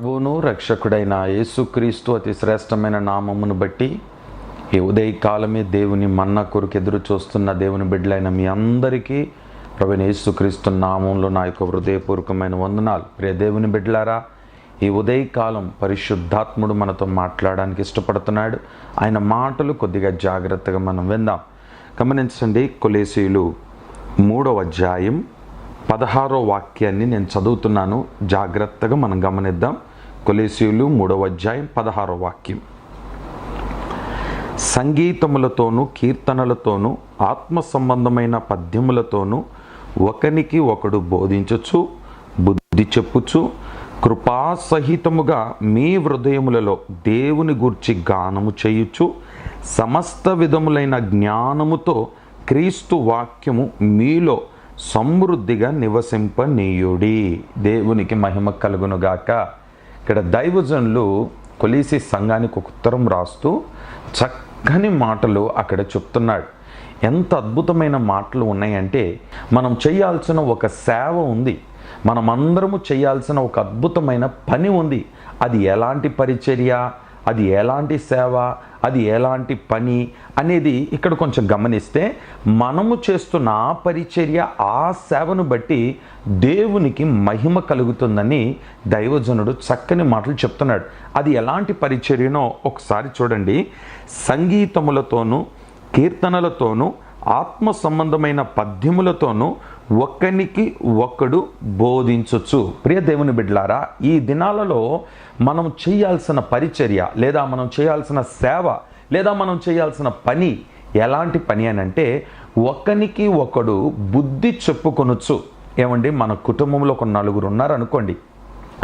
ప్రభువును రక్షకుడైన యేసుక్రీస్తు అతి శ్రేష్టమైన నామమును బట్టి ఈ ఉదయకాలమే దేవుని మన్న కొరకు ఎదురు చూస్తున్న దేవుని బిడ్డలైన మీ అందరికీ ప్రభుని యేసుక్రీస్తు నామంలో నా యొక్క హృదయపూర్వకమైన వందనాలు. ప్రియ దేవుని బిడ్డలారా ఈ ఉదయకాలం పరిశుద్ధాత్ముడు మనతో మాట్లాడడానికి ఇష్టపడుతున్నాడు. ఆయన మాటలు కొద్దిగా జాగ్రత్తగా మనం విందాం. గమనించండి కొలేసీలు మూడవ అధ్యాయం పదహారో వాక్యాన్ని నేను చదువుతున్నాను. జాగ్రత్తగా మనం గమనిద్దాం. కొలేసీలు మూడవ అధ్యాయం పదహారవ వాక్యం. సంగీతములతోనూ కీర్తనలతోనూ ఆత్మ సంబంధమైన పద్యములతోనూ ఒకనికి ఒకడు బోధించచ్చు బుద్ధి చెప్పుచు కృపాసహితముగా మీ హృదయములలో దేవుని గూర్చి గానము చేయుచు సమస్త విధములైన జ్ఞానముతో క్రీస్తు వాక్యము మీలో సమృద్ధిగా నివసింపనీయుడి. దేవునికి మహిమ కలుగునుగాక. ఇక్కడ దైవజనులు కొలీసి సంఘానికి ఒక ఉత్తరం రాస్తూ చక్కని మాటలు అక్కడ చెప్తున్నాడు. ఎంత అద్భుతమైన మాటలు ఉన్నాయంటే మనం చేయాల్సిన ఒక సేవ ఉంది. మనమందరము చేయాల్సిన ఒక అద్భుతమైన పని ఉంది. అది ఎలాంటి పరిచర్య? అది ఎలాంటి సేవ అది ఎలాంటి పని అనేది ఇక్కడ కొంచెం గమనిస్తే మనము చేస్తున్న ఆ పరిచర్య ఆ సేవను బట్టి దేవునికి మహిమ కలుగుతుందని దైవజనుడు చక్కని మాటలు చెప్తున్నాడు. అది ఎలాంటి పరిచర్యనో ఒకసారి చూడండి. సంగీతములతోనూ కీర్తనలతోనూ ఆత్మ సంబంధమైన పద్యములతోనూ ఒక్కనికి ఒక్కడు బోధించవచ్చు ప్రియ దేవుని బిడ్లారా ఈ దినాలలో మనం చేయాల్సిన పరిచర్య లేదా మనం చేయాల్సిన సేవ లేదా మనం చేయాల్సిన పని ఎలాంటి పని అని అంటే ఒకనికి ఒకడు బుద్ధి చెప్పుకొనొచ్చు. ఏమండి? మన కుటుంబంలో ఒక నలుగురు ఉన్నారనుకోండి.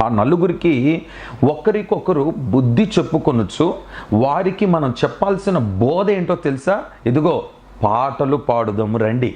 ఆ నలుగురికి ఒకరికొకరు బుద్ధి చెప్పుకొనొచ్చు. వారికి మనం చెప్పాల్సిన బోధ ఏంటో తెలుసా? ఇదిగో పాటలు పాడుదాము రండి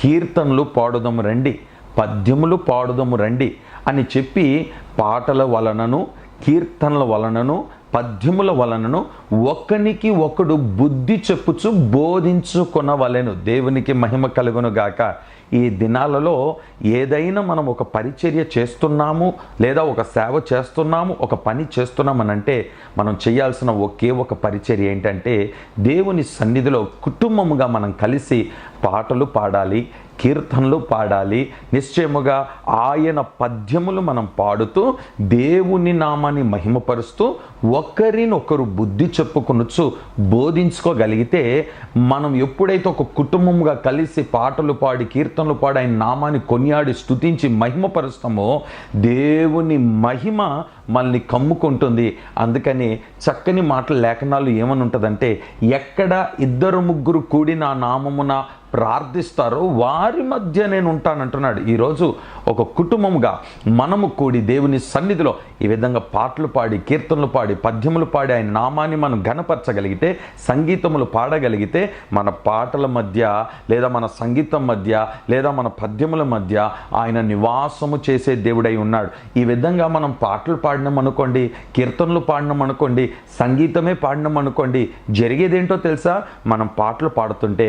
కీర్తనలు పాడుదాము రండి పద్యములు పాడుదాము రండి అని చెప్పి పాటల వలనను కీర్తనల వలనను పద్యముల వలనను ఒకనికి ఒకడు బుద్ధి చెప్పుచు బోధించుకొనవలెను. దేవునికి మహిమ కలుగును గాక. ఈ దినాలలో ఏదైనా మనం ఒక పరిచర్య చేస్తున్నాము లేదా ఒక సేవ చేస్తున్నాము ఒక పని చేస్తున్నామనంటే మనం చేయాల్సిన ఒకే ఒక పరిచర్య ఏంటంటే దేవుని సన్నిధిలో కుటుంబముగా మనం కలిసి పాటలు పాడాలి కీర్తనలు పాడాలి. నిశ్చయముగా ఆయన పద్యములు మనం పాడుతూ దేవుని నామాన్ని మహిమపరుస్తూ ఒకరినొకరు బుద్ధి చెప్పుకొనొచ్చు బోధించుకోగలిగితే మనం ఎప్పుడైతే ఒక కుటుంబంగా కలిసి పాటలు పాడి కీర్తనలు పాడి ఆయన నామాన్ని కొనియాడి స్తుతించి మహిమపరుస్తామో దేవుని మహిమ మనల్ని కమ్ముకుంటుంది. అందుకని చక్కని మాటల లేఖనాలు ఏమని ఉంటుందంటే ఎక్కడ ఇద్దరు ముగ్గురు కూడి నా నామమున ప్రార్థిస్తారో వారి మధ్య నేను ఉంటానంటున్నాడు. ఈరోజు ఒక కుటుంబముగా మనము కూడి దేవుని సన్నిధిలో ఈ విధంగా పాటలు పాడి కీర్తనలు పాడి పద్యములు పాడి ఆయన నామాన్ని మనం గణపరచగలిగితే సంగీతములు పాడగలిగితే మన పాటల మధ్య లేదా మన సంగీతం మధ్య లేదా మన పద్యముల మధ్య ఆయన నివాసము చేసే దేవుడై ఉన్నాడు. ఈ విధంగా మనం పాటలు పాడినాం అనుకోండి కీర్తనలు పాడినాం అనుకోండి సంగీతమే పాడినాం అనుకోండి జరిగేదేంటో తెలుసా? మనం పాటలు పాడుతుంటే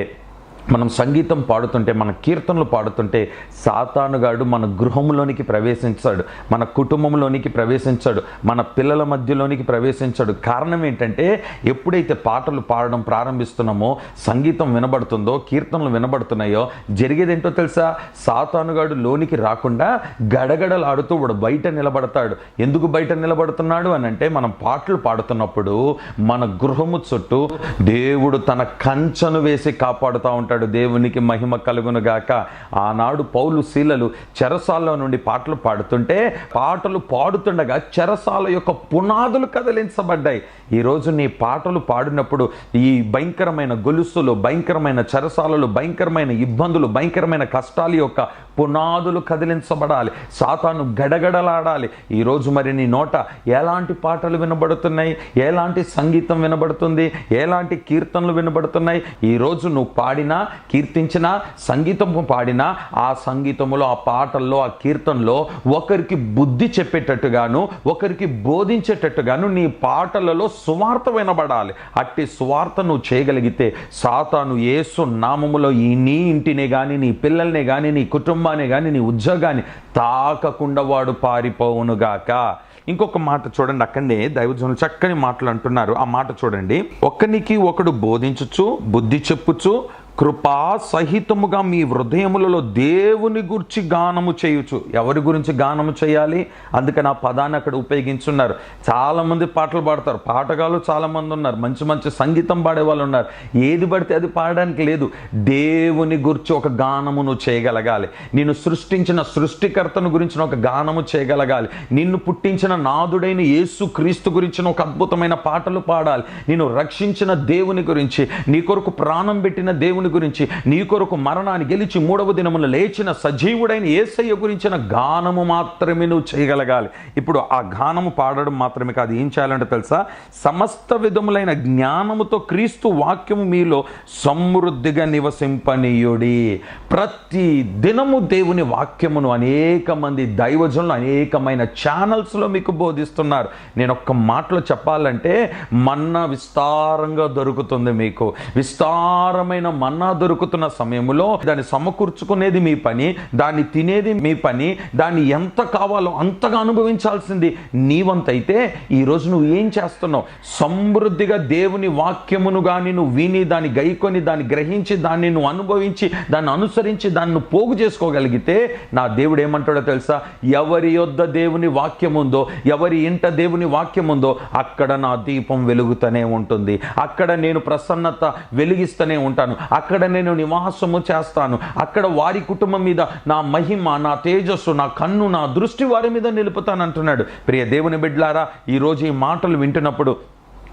మనం సంగీతం పాడుతుంటే మన కీర్తనలు పాడుతుంటే సాతానుగాడు మన గృహంలోనికి ప్రవేశించాడు మన కుటుంబంలోనికి ప్రవేశించాడు మన పిల్లల మధ్యలోనికి ప్రవేశించాడు. కారణం ఏంటంటే ఎప్పుడైతే పాటలు పాడడం ప్రారంభిస్తున్నామో సంగీతం వినబడుతుందో కీర్తనలు వినబడుతున్నాయో జరిగేదేంటో తెలుసా? సాతానుగాడు లోనికి రాకుండా గడగడలాడుతూ వాడు బయట నిలబడతాడు. ఎందుకు బయట నిలబడుతున్నాడు అని అంటే మనం పాటలు పాడుతున్నప్పుడు మన గృహము చుట్టూ దేవుడు తన కంచను వేసి కాపాడుతూ ఉంటాడు. దేవునికి మహిమ కలుగునుగాక ఆనాడు పౌలు శీలలు చెరసాల్లో నుండి పాటలు పాడుతుంటే పాటలు పాడుతుండగా చెరసాల యొక్క పునాదులు కదిలించబడ్డాయి. ఈరోజు నీ పాటలు పాడినప్పుడు ఈ భయంకరమైన గొలుసులు భయంకరమైన చెరసాలలు భయంకరమైన ఇబ్బందులు భయంకరమైన కష్టాల యొక్క పునాదులు కదిలించబడాలి. సాతాను గడగడలాడాలి. ఈరోజు మరి నీ నోట ఎలాంటి పాటలు వినబడుతున్నాయి? ఎలాంటి సంగీతం వినబడుతుంది? ఎలాంటి కీర్తనలు వినబడుతున్నాయి? ఈరోజు నువ్వు పాడినా కీర్తించినా సంగీతము పాడినా ఆ సంగీతంలో ఆ పాటల్లో ఆ కీర్తనలో ఒకరికి బుద్ధి చెప్పేటట్టుగాను ఒకరికి బోధించేటట్టుగాను నీ పాటలలో సువార్త వినబడాలి. అట్టి సువార్త నువ్వు చేయగలిగితే సాతాను యేసు నామములో ఈ నీ ఇంటినే కానీ నీ పిల్లల్ని కానీ నీ కుటుంబాన్ని కానీ నీ ఉద్యోగాన్ని తాకకుండా వాడు పారిపోవునుగాక ఇంకొక మాట చూడండి అక్కడనే దైవజనులు చక్కని మాటలు అంటున్నారు. ఆ మాట చూడండి. ఒకనికి ఒకడు బోధించుచు బుద్ధి చెప్పుచు కృపా సహితముగా మీ హృదయములలో దేవుని గురించి గానము చేయొచ్చు ఎవరి గురించి గానము చేయాలి? అందుకని ఆ పదాన్ని అక్కడ ఉపయోగించున్నారు. చాలామంది పాటలు పాడతారు. పాటగాళ్ళు చాలామంది ఉన్నారు. మంచి మంచి సంగీతం పాడే వాళ్ళు ఉన్నారు. ఏది పడితే అది పాడడానికి లేదు. దేవుని గురించి ఒక గానము నువ్వు చేయగలగాలి. నేను సృష్టించిన సృష్టికర్తను గురించిన ఒక గానము చేయగలగాలి. నిన్ను పుట్టించిన నాదుడైన యేసు క్రీస్తు గురించిన ఒక అద్భుతమైన పాటలు పాడాలి. నేను రక్షించిన దేవుని గురించి నీ కొరకు ప్రాణం పెట్టిన దేవుని గురించి నీ కొరకు మరణాన్ని గెలిచి మూడవ దినమున లేచిన సజీవుడైన ఏసయ్య గురించిన గానము మాత్రమే నువ్వు చేయగలగాలి. ఇప్పుడు ఆ గానము పాడడం మాత్రమే కాదు. ఏం చేయాలంటే తెలుసా? సమస్త విధములైన జ్ఞానముతో క్రీస్తు వాక్యము మీలో సమృద్ధిగా నివసింపనీయుడి. ప్రతి దినము దేవుని వాక్యమును అనేక మంది దైవజనులు అనేకమైన ఛానల్స్లో మీకు బోధిస్తున్నారు. నేను ఒక్క మాటలో చెప్పాలంటే మన్న విస్తారంగా దొరుకుతుంది మీకు. విస్తారమైన మన్నా దొరుకుతున్న సమయంలో దాన్ని సమకూర్చుకునేది మీ పని దాన్ని తినేది మీ పని దాన్ని ఎంత కావాలో అంతగా అనుభవించాల్సింది నీవంతైతే ఈరోజు నువ్వు ఏం చేస్తున్నావు? సమృద్ధిగా దేవుని వాక్యమును కానీ నువ్వు విని దాన్ని గైకొని దాన్ని గ్రహించి దాన్ని నువ్వు అనుభవించి దాన్ని అనుసరించి దాన్ని పోగు చేసుకోగలిగితే నా దేవుడు ఏమంటాడో తెలుసా? ఎవరి యొద్ద దేవుని వాక్యం ఉందో ఎవరి ఇంట దేవుని వాక్యం ఉందో అక్కడ నా దీపం వెలుగుతూనే ఉంటుంది. అక్కడ నేను ప్రసన్నత వెలిగిస్తూనే ఉంటాను. అక్కడ నేను నివాసము చేస్తాను. అక్కడ వారి కుటుంబం మీద నా మహిమ నా తేజస్సు నా కన్ను నా దృష్టి వారి మీద నిలుపుతాను అంటున్నాడు ప్రియ దేవుని బిడ్లారా ఈరోజు ఈ మాటలు వింటున్నప్పుడు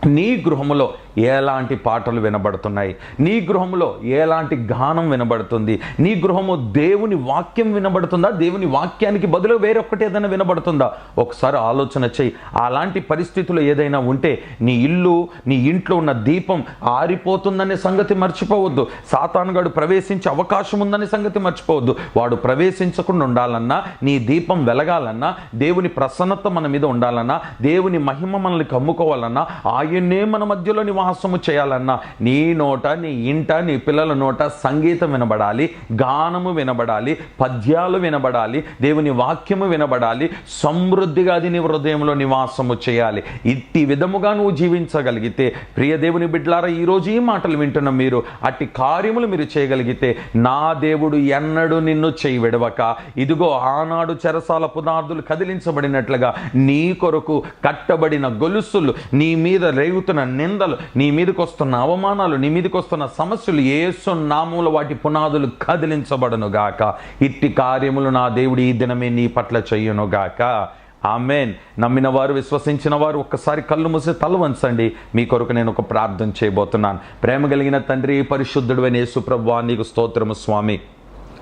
నీ గృహములో ఎలాంటి పాటలు వినబడుతున్నాయి? నీ గృహములో ఎలాంటి గానం వినబడుతుంది? నీ గృహము దేవుని వాక్యం వినబడుతుందా? దేవుని వాక్యానికి బదులు వేరొక్కటి ఏదైనా వినబడుతుందా? ఒకసారి ఆలోచన చేయి. అలాంటి పరిస్థితులు ఏదైనా ఉంటే నీ ఇల్లు నీ ఇంట్లో ఉన్న దీపం ఆరిపోతుందనే సంగతి మర్చిపోవద్దు. సాతానుగాడు ప్రవేశించే అవకాశం ఉందనే సంగతి మర్చిపోవద్దు. వాడు ప్రవేశించకుండా ఉండాలన్నా నీ దీపం వెలగాలన్నా దేవుని ప్రసన్నత మన మీద ఉండాలన్నా దేవుని మహిమ మనల్ని కమ్ముకోవాలన్నా ఆయన్నే మన మధ్యలో నివాసము చేయాలన్నా నీ నోట నీ ఇంట నీ పిల్లల నోట సంగీతం వినబడాలి గానము వినబడాలి పద్యాలు వినబడాలి దేవుని వాక్యము వినబడాలి సమృద్ధిగా అది నీ హృదయంలో నివాసము చేయాలి. ఇట్టి విధముగా నువ్వు జీవించగలిగితే ప్రియ దేవుని బిడ్డలారా ఈరోజు ఈ మాటలు వింటున్న మీరు అట్టి కార్యములు మీరు చేయగలిగితే నా దేవుడు ఎన్నడూ నిన్ను చేయి విడవక ఇదిగో ఆనాడు చెరసాల పునార్థులు కదిలించబడినట్లుగా నీ కొరకు కట్టబడిన గొలుసులు నీ మీద రేగుతున్న నిందలు నీ మీదకి వస్తున్న అవమానాలు నీ మీదకి వస్తున్న సమస్యలు ఏసు నామూల వాటి పునాదులు కదిలించబడను గాక. ఇట్టి కార్యములు నా దేవుడు ఈ దినమే నీ పట్ల చెయ్యను గాక. ఆమెన్. నమ్మిన వారు విశ్వసించిన వారు ఒక్కసారి కళ్ళు మూసి తల వంచండి. మీ కొరకు నేను ఒక ప్రార్థన చేయబోతున్నాను. ప్రేమ కలిగిన తండ్రి పరిశుద్ధుడు అనే సుప్రభా నీకు స్తోత్రము స్వామి.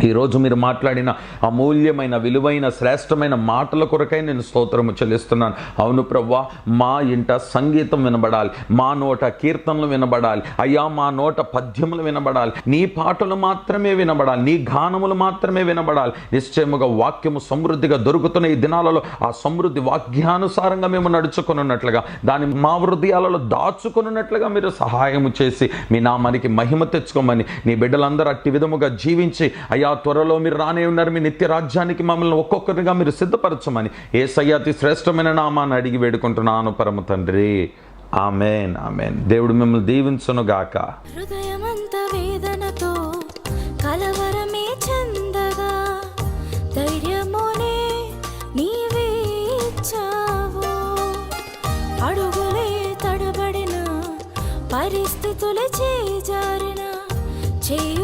ఈరోజు మీరు మాట్లాడిన అమూల్యమైన విలువైన శ్రేష్టమైన మాటల కొరకై నేను స్తోత్రము చెల్లిస్తున్నాను. అవును ప్రవ్వా మా ఇంట సంగీతం వినబడాలి మా నోట కీర్తనలు వినబడాలి అయ్యా మా నోట పద్యములు వినబడాలి నీ పాటలు మాత్రమే వినబడాలి నీ గానములు మాత్రమే వినబడాలి. నిశ్చయముగా వాక్యము సమృద్ధిగా దొరుకుతున్న ఈ దినాలలో ఆ సమృద్ధి వాక్యానుసారంగా మేము నడుచుకున్నట్లుగా దాన్ని మా హృదయాలలో దాచుకున్నట్లుగా మీరు సహాయము చేసి మీ నామానికి మహిమ తెచ్చుకోమని నీ బిడ్డలందరూ అట్టి విధముగా జీవించి అయ్యా త్వరలో మీరు రానే ఉన్నారు. మీ నిత్య రాజ్యానికి మమ్మల్ని ఒక్కొక్కరిగా మీరు సిద్ధపరచమని ఏ సయ్యాతి శ్రేష్టమైన నామాన్ని అడిగి వేడుకుంటున్నాను. పరమ తండ్రి. Amen amen. దేవుడు మిమ్మల్ని దీవించును గాక హృదయమంత వేదనతో కలవరమే చందగా ధైర్యమునే నీవే ఇచ్చావు. అడుగులే తడబడిన పరిస్థితులే చేజారిన చేయు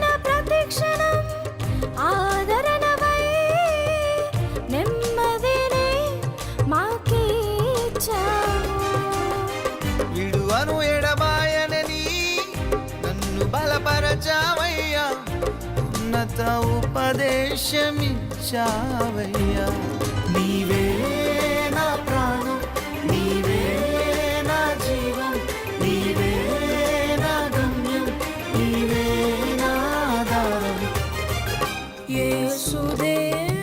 ఉపదేశమిచ్చావయ్యా. నీవే నా ప్రాణం నీవే నా జీవం నీవే నా గమ్యం నీవే నా ఆధారం. యేసుదేవ